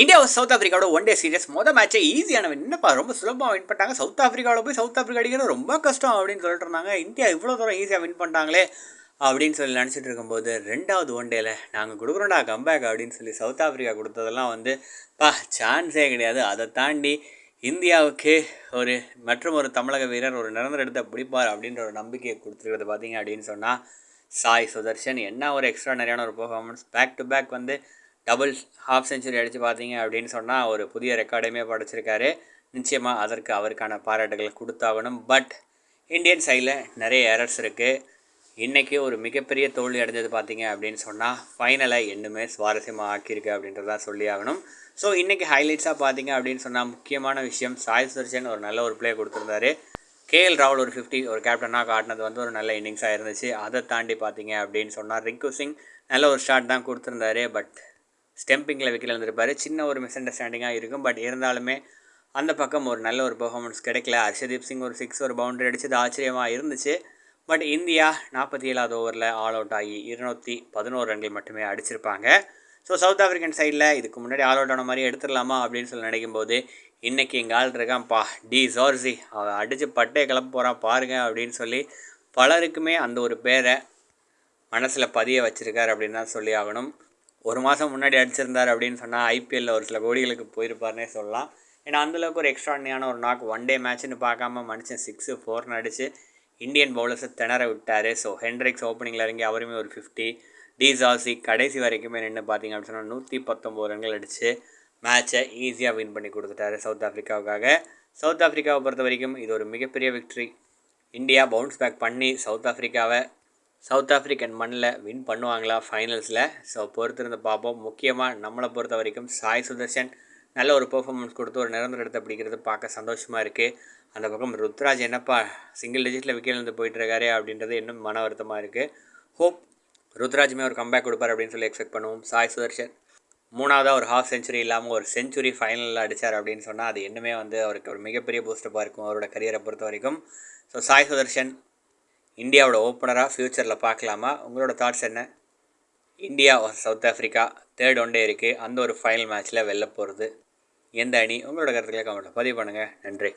India south ஆஃப்ரிக்காவோட one day series மொதல் மேட்சே ஈஸியான விண்ணப்பா என்னப்பா ரொம்ப சுலபமாக வின் பண்ணிட்டாங்க. சவுத் ஆஃப்ரிக்காவில் போய் சவுத் ஆஃப்ரிக்கா அடிக்கிறது ரொம்ப கஷ்டம் அப்படின்னு சொல்லிட்டு இருந்தாங்க. இந்தியா இவ்வளோ தூரம் ஈஸியாக வின் பண்ணிட்டாங்களே அப்படின்னு சொல்லி நினச்சிட்டு இருக்கும்போது ரெண்டாவது ஒன் டேல நாங்கள் கொடுக்குறோண்டா கம்பேக் அப்படின்னு சொல்லி சவுத் ஆஃப்ரிக்கா கொடுத்ததெல்லாம் வந்து பா சான்ஸே கிடையாது. அதை தாண்டி இந்தியாவுக்கு ஒரு மற்றும் ஒரு தமிழக வீரர் ஒரு நிரந்தர இடத்தை பிடிப்பார் அப்படின்ற ஒரு நம்பிக்கையை கொடுத்துருக்கிறது பார்த்தீங்க அப்படின்னு சொன்னால் சாய் சுதர்ஷன். என்ன ஒரு எக்ஸ்ட்ரா நிறையான ஒரு பர்ஃபார்மன்ஸ் பேக் டு பேக் வந்து டபுள் ஹாஃப் செஞ்சுரி அடித்து பார்த்தீங்க அப்படின்னு சொன்னால் ஒரு புதிய ரெக்கார்டையுமே படைச்சிருக்காரு. நிச்சயமாக அதற்கு அவருக்கான பாராட்டுகள் கொடுத்தாகணும். பட் இந்தியன் சைடில் நிறைய எரர்ஸ் இருக்குது இன்றைக்கி ஒரு மிகப்பெரிய தோல்வி அடைஞ்சது பார்த்தீங்க அப்படின்னு சொன்னால் ஃபைனலை இன்னுமே சுவாரஸ்யமாக ஆக்கியிருக்கு அப்படின்றதான் சொல்லி ஆகணும். ஸோ இன்றைக்கி ஹைலைட்ஸாக பார்த்தீங்க அப்படின்னு சொன்னால் முக்கியமான விஷயம் சாய் சுதர்ஷன் ஒரு நல்ல ஒரு ப்ளே கொடுத்துருந்தாரு. கேஎல் ராகுல் ஒரு ஃபிஃப்டி ஒரு கேப்டனாக காட்டினது வந்து ஒரு நல்ல இன்னிங்ஸாக இருந்துச்சு. அதை தாண்டி பார்த்தீங்க அப்படின்னு சொன்னால் ரிங்கு சிங் நல்ல ஒரு ஷாட் தான் கொடுத்துருந்தாரு. பட் ஸ்டெம்பிங்கில் விக்கெட் இருந்திருப்பார் சின்ன ஒரு மிஸ் அண்டர்ஸ்டாண்டிங்காக இருக்கும். பட் இருந்தாலுமே அந்த பக்கம் ஒரு நல்ல ஒரு பெர்ஃபார்மன்ஸ் கிடைக்கல. ஹர்ஷதீப் சிங் ஒரு சிக்ஸ் ஒரு பவுண்டரி அடித்தது ஆச்சரியமாக இருந்துச்சு. பட் இந்தியா நாற்பத்தி ஏழாவது ஓவரில் ஆல் அவுட் ஆகி இருநூற்றி பதினோரு ரன்கள் மட்டுமே அடிச்சிருப்பாங்க. ஸோ சவுத் ஆஃப்ரிக்கன் சைடில் இதுக்கு முன்னாடி ஆல் அவுட் ஆன மாதிரி எடுத்துடலாமா அப்படின்னு சொல்லி நினைக்கும் போது இன்றைக்கி எங்கள் ஆள் இருக்கான்ப்பா டி ஜார்ஜி அவன் அடித்து பட்டையை கிளம்ப போகிறான் பாருங்க அப்படின்னு சொல்லி பலருக்குமே அந்த ஒரு பேரை மனசில் பதிய வச்சுருக்கார் அப்படின்னு தான் சொல்லி ஆகணும். ஒரு மாதம் முன்னாடி அடிச்சிருந்தார் அப்படின்னு சொன்னால் ஐபிஎல்லில் ஒரு சில கோடிகளுக்கு போயிருப்பார்னே சொல்லலாம். ஏன்னா அந்தளவுக்கு ஒரு எக்ஸ்ட்ரானியான ஒரு நாக் ஒன் டே மேட்ச்னு பார்க்காம மனுஷன் சிக்ஸு ஃபோர்னு அடித்து இந்தியன் பவுலர்ஸை திணற விட்டார். ஸோ ஹென்ட்ரிக்ஸ் ஓப்பனிங்கில் இறங்கி அவருமே ஒரு ஃபிஃப்டி டி ஜாசி கடைசி வரைக்குமே நின்று பார்த்தீங்க அப்படின்னு சொன்னால் நூற்றி பத்தொம்போது ரன்கள் அடித்து மேட்சை ஈஸியாக வின் பண்ணி கொடுத்துட்டாரு சவுத் ஆஃப்ரிக்காவுக்காக சவுத் ஆஃப்ரிக்காவை பொறுத்த வரைக்கும் இது ஒரு மிகப்பெரிய விக்ட்ரி இந்தியா பவுன்ஸ் பேக் பண்ணி சவுத் ஆஃப்ரிக்காவை சவுத் ஆஃப்ரிக்கன் மண்ணில் வின் பண்ணுவாங்களா ஃபைனல்ஸில் ஸோ பொறுத்திருந்து பார்ப்போம். முக்கியமாக நம்மளை பொறுத்த வரைக்கும் சாய் சுதர்ஷன் நல்ல ஒரு பெர்ஃபார்மன்ஸ் கொடுத்து ஒரு நிரந்தர இடத்தை பிடிக்கிறது பார்க்க சந்தோஷமாக இருக்குது அந்த பக்கம் ருத்ராஜ் என்னப்பா சிங்கிள் டிஜிட்டில் விக்கெட்லேருந்து போயிட்டுருக்காரு அப்படின்றது இன்னும் மன வருத்தமாக இருக்குது ஹோப் ருத்ராஜுமே ஒரு கம்பேக் கொடுப்பார் அப்படின்னு சொல்லி எக்ஸ்பெக்ட் பண்ணுவோம். சாய் சுதர்ஷன் மூணாவதாக ஒரு ஹாஃப் செஞ்சுரி இல்லாமல் ஒரு செஞ்சுரி ஃபைனலில் அடித்தார் அப்படின்னு சொன்னால் அது இன்னுமே வந்து அவருக்கு ஒரு மிகப்பெரிய பூஸ்டப்பாக இருக்கும் அவரோட கரியரை பொறுத்த வரைக்கும். ஸோ சாய் சுதர்ஷன் இந்தியாவோட ஓப்பனராக ஃப்யூச்சரில் பார்க்கலாமா? உங்களோட தாட்ஸ் என்ன? India South Africa third one day இருக்குது அந்த ஒரு ஃபைனல் மேட்ச்சில் வெளில போகிறது எந்த அணி? உங்களோட கருத்துக்களை கமெண்ட்டில் பதிவு பண்ணுங்கள் நன்றி.